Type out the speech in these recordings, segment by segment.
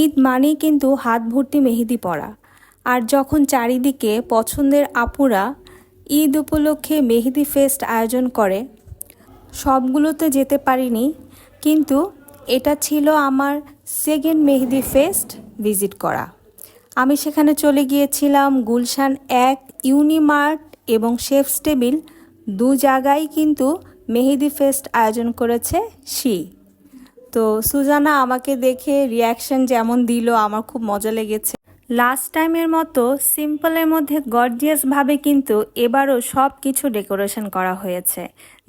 ঈদ মানেই কিন্তু হাত ভর্তি মেহেদি পরা। আর যখন চারিদিকে পছন্দের আপুরা ঈদ উপলক্ষে মেহেদি ফেস্ট আয়োজন করে, সবগুলোতে যেতে পারিনি, কিন্তু এটা ছিল আমার সেকেন্ড মেহেদি ফেস্ট ভিজিট করা। আমি সেখানে চলে গিয়েছিলাম গুলশান এক, ইউনিমার্ট এবং শেফস টেবিল। দু জায়গায় কিন্তু মেহেদি ফেস্ট আয়োজন করেছে শি। তো সুজানা আমাকে দেখে রিয়াকশন যেমন দিল আমার খুব মজা লেগেছে। লাস্ট টাইমের মতো সিম্পলের মধ্যে গর্জিয়াসভাবে কিন্তু এবারও সব কিছু ডেকোরেশন করা হয়েছে।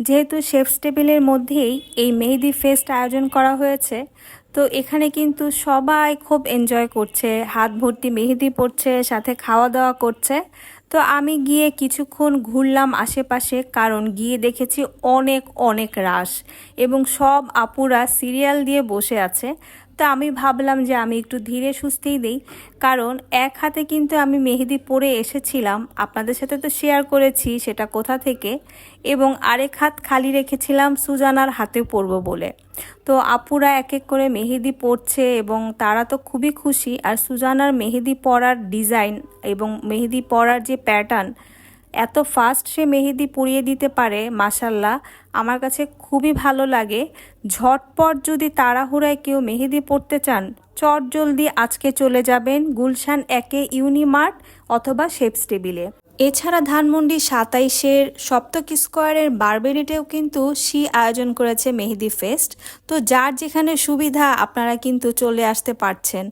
যেহেতু শেফস টেবিলের মধ্যেই এই মেহেদি ফেস্ট আয়োজন করা হয়েছে, তো এখানে কিন্তু সবাই খুব এনজয় করছে, হাত ভর্তি মেহেদি পড়ছে, সাথে খাওয়া দাওয়া করছে। তো আমি গিয়ে কিছুক্ষণ ঘুরলাম আশেপাশে, কারণ গিয়ে দেখেছি অনেক অনেক রাশ এবং সব আপুরা সিরিয়াল দিয়ে বসে আছে। তো আমি ভাবলাম যে আমি একটু ধীরে সুস্থেই দিই। কারণ এক হাতে কিন্তু আমি মেহেদি পরে এসেছিলাম। আপনাদের সাথে তো শেয়ার করেছি সেটা কোথা থেকে? এবং আরেক হাত খালি রেখেছিলাম সুজানার হাতে পরবো বলে। তো আপুরা এক এক করে মেহেদি পরছে এবং তারা তো খুবই খুশি। আর সুজানার মেহেদি পরার ডিজাইন এবং মেহেদি পরার যে প্যাটার্ন এত ফাস্ট সে মেহেদি পরিয়ে দিতে পারে মাসাল্লাহ আমার কাছে খুবই ভালো লাগে। ঝটপট যদি তাড়াহুড়ায় কেউ মেহেদি পড়তে চান, চট জলদি আজকে চলে যাবেন গুলশান একে ইউনিমার্ট অথবা শেপস টেবিলে। এছাড়া ধানমন্ডি সাতাইশের সপ্তক স্কোয়ারের বারবেরিটেও কিন্তু সি আয়োজন করেছে মেহেদি ফেস্ট। তো যার যেখানে সুবিধা, আপনারা কিন্তু চলে আসতে পারছেন।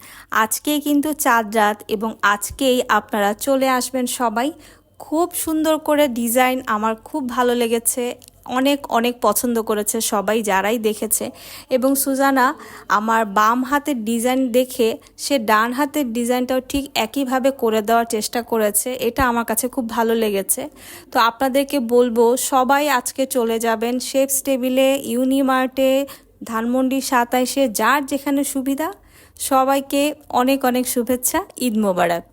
আজকেই কিন্তু চাঁদ রাত এবং আজকেই আপনারা চলে আসবেন সবাই খুব সুন্দর করে ডিজাইন আমার খুব ভালো লেগেছে। অনেক অনেক পছন্দ করেছে সবাই যারাই দেখেছে। এবং সুজানা, আমার বাম হাতের ডিজাইন দেখে সে ডান হাতের ডিজাইনটাও ঠিক একইভাবে করে দেওয়ার চেষ্টা করেছে। এটা আমার কাছে খুব ভালো লেগেছে। তো আপনাদেরকে বলব, সবাই আজকে চলে যাবেন শেপস টেবিলে, ইউনিমার্টে, ধানমন্ডি সাতাইশে, যার যেখানে সুবিধা। সবাইকে অনেক অনেক শুভেচ্ছা, ঈদ মোবারক।